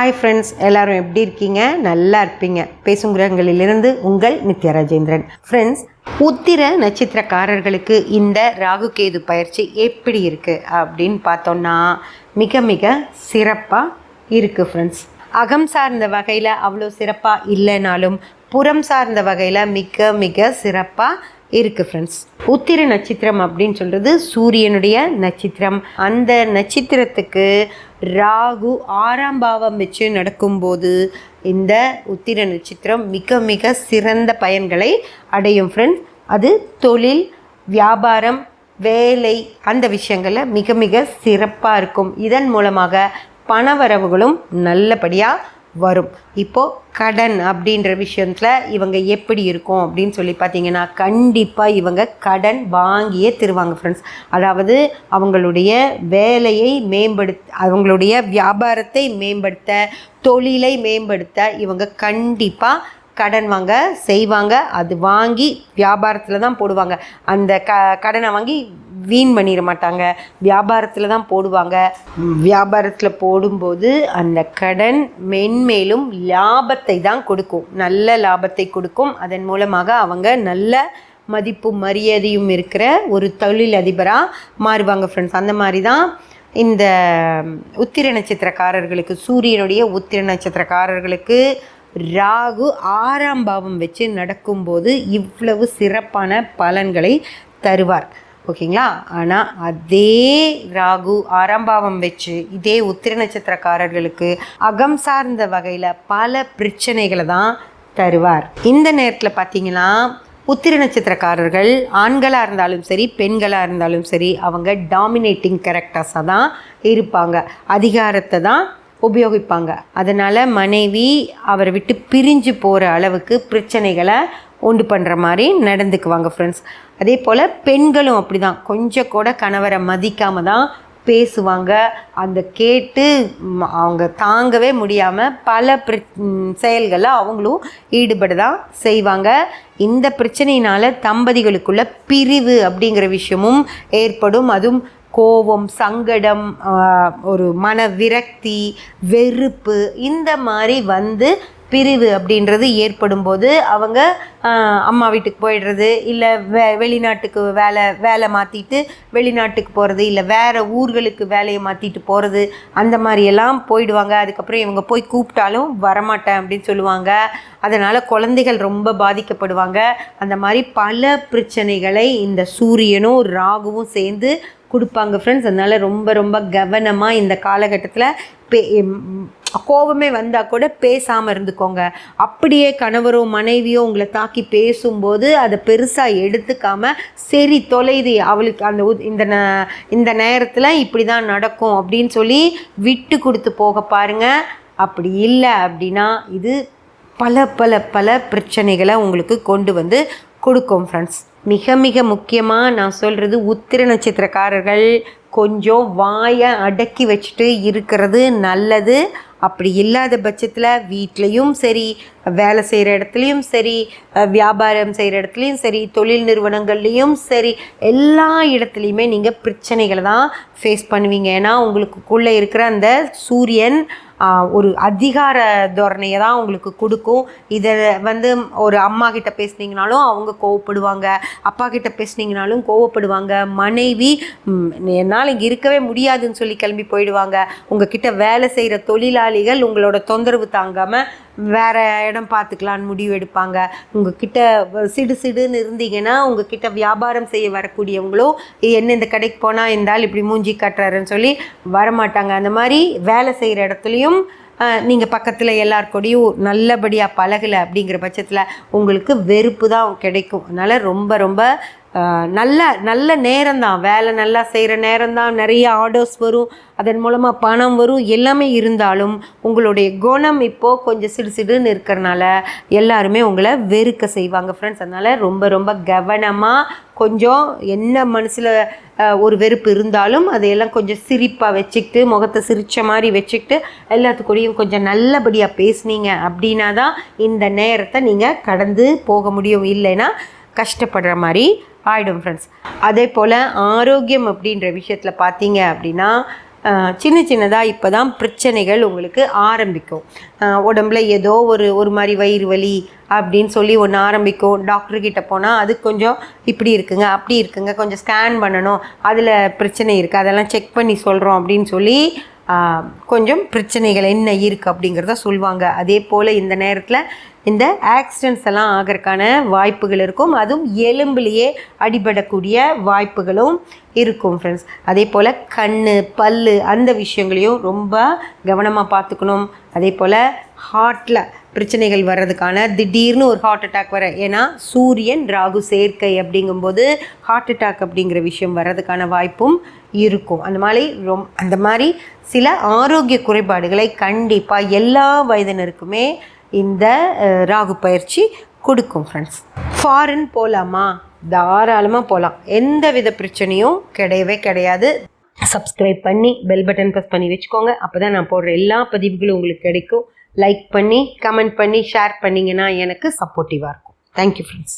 Hi friends எல்லாரும் எப்படி இருக்கீங்க? நல்லா இருப்பீங்க. பேசும் கிரகங்களிலிருந்து உங்கள் நித்யா ராஜேந்திரன். ஃப்ரெண்ட்ஸ் உத்திர நட்சத்திரக்காரர்களுக்கு இந்த ராகு கேது பயிற்சி எப்படி இருக்குது அப்படின்னு பார்த்தோன்னா மிக மிக சிறப்பாக இருக்குது ஃப்ரெண்ட்ஸ் அகம் சார்ந்த வகையில் அவ்வளோ சிறப்பாக இல்லைனாலும் புறம் சார்ந்த வகையில் மிக மிக சிறப்பாக இருக்குது ஃப்ரெண்ட்ஸ் உத்திர நட்சத்திரம் அப்படின்னு சொல்கிறது சூரியனுடைய நட்சத்திரம். அந்த நட்சத்திரத்துக்கு ராகு ஆறாம் பாவம் வச்சு நடக்கும்போது இந்த உத்திர நட்சத்திரம் மிக மிக சிறந்த பயன்களை அடையும் ஃப்ரெண்ட்ஸ் அது தொழில் வியாபாரம் வேலை அந்த விஷயங்களில் மிக மிக சிறப்பாக இருக்கும். இதன் மூலமாக பணவரவுகளும் நல்லபடியாக வரும். இப்போது கடன் அப்படின்ற விஷயத்தில் இவங்க எப்படி இருக்கும் அப்படின்னு சொல்லி பார்த்தீங்கன்னா கண்டிப்பாக இவங்க கடன் வாங்கியே தருவாங்க ஃப்ரெண்ட்ஸ் அதாவது அவங்களுடைய வேலையை மேம்படுத்த அவங்களுடைய வியாபாரத்தை மேம்படுத்த தொழிலை மேம்படுத்த இவங்க கண்டிப்பாக கடன் வாங்க செய்வாங்க. அது வாங்கி வியாபாரத்தில் தான் போடுவாங்க. அந்த க கடனை வாங்கி வீண் பண்ணிட மாட்டாங்க. வியாபாரத்தில் தான் போடுவாங்க. வியாபாரத்தில் போடும்போது அந்த கடன் மென்மேலும் லாபத்தை தான் கொடுக்கும். நல்ல லாபத்தை கொடுக்கும். அதன் மூலமாக அவங்க நல்ல மதிப்பு மரியாதையும் இருக்கிற ஒரு தொழில் அதிபராக மாறுவாங்க ஃப்ரெண்ட்ஸ் அந்த மாதிரி தான் இந்த உத்திர நட்சத்திரக்காரர்களுக்கு சூரியனுடைய உத்திர நட்சத்திரக்காரர்களுக்கு ராகு ஆறாம் பாவம் வச்சு நடக்கும்போது இவ்வளவு சிறப்பான பலன்களை தருவார். ஓகேங்களா? ஆனால் அதே ராகு ஆரம்பாவம் வச்சு இதே உத்திர நட்சத்திரக்காரர்களுக்கு அகம் சார்ந்த வகையில் பல பிரச்சனைகளை தான் தருவார். இந்த நேரத்தில் பார்த்தீங்கன்னா உத்திர நட்சத்திரக்காரர்கள் ஆண்களாக இருந்தாலும் சரி பெண்களாக இருந்தாலும் சரி அவங்க டாமினேட்டிங் கேரக்டர்ஸாக தான் இருப்பாங்க. அதிகாரத்தை தான் உபயோகிப்பாங்க. அதனால் மனைவி அவரை விட்டு பிரிஞ்சு போகிற அளவுக்கு பிரச்சனைகளை உண்டு பண்ணுற மாதிரி நடந்துக்குவாங்க ஃப்ரெண்ட்ஸ் அதே போல் பெண்களும் அப்படி தான் கொஞ்சம் கூட கணவரை மதிக்காமல் தான் பேசுவாங்க. அந்த கேட்டு அவங்க தாங்கவே முடியாமல் பல பிர செயல்களில் அவங்களும் ஈடுபட தான் செய்வாங்க. இந்த பிரச்சனையினால் தம்பதிகளுக்குள்ள பிரிவு அப்படிங்கிற விஷயமும் ஏற்படும். அதுவும் கோபம் சங்கடம் ஒரு மன விரக்தி வெறுப்பு இந்த மாதிரி வந்து பிரிவு அப்படின்றது ஏற்படும் போது அவங்க அம்மா வீட்டுக்கு போயிடுறது இல்லை வெ வெளிநாட்டுக்கு வேலை வேலை மாற்றிட்டு வெளிநாட்டுக்கு போகிறது இல்லை வேறு ஊர்களுக்கு வேலையை மாற்றிட்டு போகிறது அந்த மாதிரியெல்லாம் போயிடுவாங்க. அதுக்கப்புறம் இவங்க போய் கூப்பிட்டாலும் வரமாட்டேன் அப்படின்னு சொல்லுவாங்க. அதனால் குழந்தைகள் ரொம்ப பாதிக்கப்படுவாங்க. அந்த மாதிரி பல பிரச்சனைகளை இந்த சூரியனும் ராகுவும் சேர்ந்து கொடுப்பாங்க ஃப்ரெண்ட்ஸ் அதனால் ரொம்ப ரொம்ப கவனமாக இந்த காலகட்டத்தில் பே கோபமே வந்தால் கூட பேசாமல் இருந்துக்கோங்க. அப்படியே கணவரோ மனைவியோ உங்களை தாக்கி பேசும்போது அதை பெருசாக எடுத்துக்காமல் சரி தொலைது அவளுக்கு அந்த இந்த ந- இந்த நேரத்தில் இப்படி தான் நடக்கும் அப்படின்னு சொல்லி விட்டு கொடுத்து போக பாருங்கள் அப்படி இல்லை அப்படின்னா இது பல பல பல பிரச்சனைகளை உங்களுக்கு கொண்டு வந்து கொடுக்கும் ஃப்ரெண்ட்ஸ் மிக மிக முக்கியமாக நான் சொல்கிறது உத்திர நட்சத்திரக்காரர்கள் கொஞ்சம் வாயை அடக்கி வச்சுட்டு இருக்கிறது நல்லது. அப்படி இல்லாத பட்சத்தில் வீட்லேயும் சரி வேலை செய்கிற இடத்துலையும் சரி வியாபாரம் செய்கிற இடத்துலையும் சரி தொழில் நிறுவனங்கள்லேயும் சரி எல்லா இடத்துலையுமே நீங்கள் பிரச்சனைகளை தான் ஃபேஸ் பண்ணுவீங்க. ஏன்னா உங்களுக்குள்ளே இருக்கிற அந்த சூரியன் ஒரு அதிகார தோரணையை தான் உங்களுக்கு கொடுக்கும். இதை வந்து ஒரு அம்மா கிட்ட பேசுனீங்கனாலும் அவங்க கோவப்படுவாங்க. அப்பா கிட்ட பேசுனீங்கனாலும் கோவப்படுவாங்க. மனைவி என்னால் இங்கே இருக்கவே முடியாதுன்னு சொல்லி கிளம்பி போயிடுவாங்க. உங்ககிட்ட வேலை செய்கிற தொழிலாளிகள் உங்களோட தொந்தரவு தாங்காமல் வேறு இடம் பார்த்துக்கலான்னு முடிவு எடுப்பாங்க. உங்ககிட்ட சிடு சிடுன்னு இருந்தீங்கன்னா உங்ககிட்ட வியாபாரம் செய்ய வரக்கூடியவங்களும் என்ன இந்த கடைக்கு போனால் இருந்தால் இப்படி மூஞ்சி கட்டுறாருன்னு சொல்லி வரமாட்டாங்க. அந்த மாதிரி வேலை செய்கிற இடத்துலையும் நீங்கள் பக்கத்தில் எல்லார் கூடயும் நல்லபடியாக பழகலை அப்படிங்கிற பட்சத்தில் உங்களுக்கு வெறுப்பு தான் கிடைக்கும். அதனால் ரொம்ப ரொம்ப ஆஹ், நல்ல நல்ல நேரம்தான். வேலை நல்லா செய்கிற நேரம்தான். நிறைய ஆர்டர்ஸ் வரும். அதன் மூலமாக பணம் வரும். எல்லாமே இருந்தாலும் உங்களுடைய குணம் இப்போது கொஞ்சம் சிடு சிடுன்னு இருக்கிறனால எல்லாருமே உங்களை வெறுக்க செய்வாங்க ஃப்ரெண்ட்ஸ் அதனால் ரொம்ப ரொம்ப கவனமாக கொஞ்சம் என்ன மனசில் ஒரு வெறுப்பு இருந்தாலும் அதையெல்லாம் கொஞ்சம் சிரிப்பாக வச்சுக்கிட்டு முகத்தை சிரித்த மாதிரி வச்சுக்கிட்டு எல்லாத்துக்கூடையும் கொஞ்சம் நல்லபடியாக பேசுனீங்க அப்படின்னா தான் இந்த நேரத்தை நீங்கள் கடந்து போக முடியும். இல்லைன்னா கஷ்டப்படுற மாதிரி ஆகிடும் ஃப்ரெண்ட்ஸ் அதே போல் ஆரோக்கியம் அப்படின்ற விஷயத்தில் பார்த்தீங்க அப்படின்னா சின்ன சின்னதாக இப்போ தான் பிரச்சனைகள் உங்களுக்கு ஆரம்பிக்கும். உடம்புல ஏதோ ஒரு ஒரு மாதிரி வயிறு வலி அப்படின்னு சொல்லி ஒன்று ஆரம்பிக்கும். டாக்டர்கிட்ட போனால் அது கொஞ்சம் இப்படி இருக்குங்க அப்படி இருக்குங்க கொஞ்சம் ஸ்கேன் பண்ணணும். அதில் பிரச்சனை இருக்குது அதெல்லாம் செக் பண்ணி சொல்கிறோம் அப்படின்னு சொல்லி கொஞ்சம் பிரச்சனைகள் என்ன இருக்குது அப்படிங்கிறத சொல்லுவாங்க அதே போல் இந்த நேரத்தில் இந்த ஆக்சிடென்ட்ஸ் எல்லாம் ஆகிறதுக்கான வாய்ப்புகள் இருக்கும். அதுவும் எலும்புலேயே அடிபடக்கூடிய வாய்ப்புகளும் இருக்கும் ஃப்ரெண்ட்ஸ் அதே போல் கண் பல் அந்த விஷயங்களையும் ரொம்ப கவனமாக பார்த்துக்கணும். அதே போல் ஹார்ட்டில் பிரச்சனைகள் வர்றதுக்கான திடீர்னு ஒரு ஹார்ட் அட்டாக் வர ஏன்னா சூரியன் ராகு சேர்க்கை அப்படிங்கும்போது ஹார்ட் அட்டாக் அப்படிங்கிற விஷயம் வர்றதுக்கான வாய்ப்பும் இருக்கும். அந்த மாதிரி ரொம் அந்த மாதிரி சில ஆரோக்கிய குறைபாடுகளை கண்டிப்பாக எல்லா வயதினருக்குமே இந்த ராகு பயிற்சி கொடுக்கும் ஃப்ரெண்ட்ஸ் ஃபாரின் போகலாமா தாராளமாக போகலாம் எந்த வித பிரச்சனையும் கிடையவே கிடையாது. சப்ஸ்கிரைப் பண்ணி பெல் பட்டன் ப்ரெஸ் பண்ணி வச்சுக்கோங்க. அப்போ தான் நான் போடுற எல்லா பதிவுகளும் உங்களுக்கு கிடைக்கும். லைக் பண்ணி கமெண்ட் பண்ணி ஷேர் பண்ணிங்கன்னா எனக்கு சப்போர்ட்டிவாக இருக்கும். Thank you friends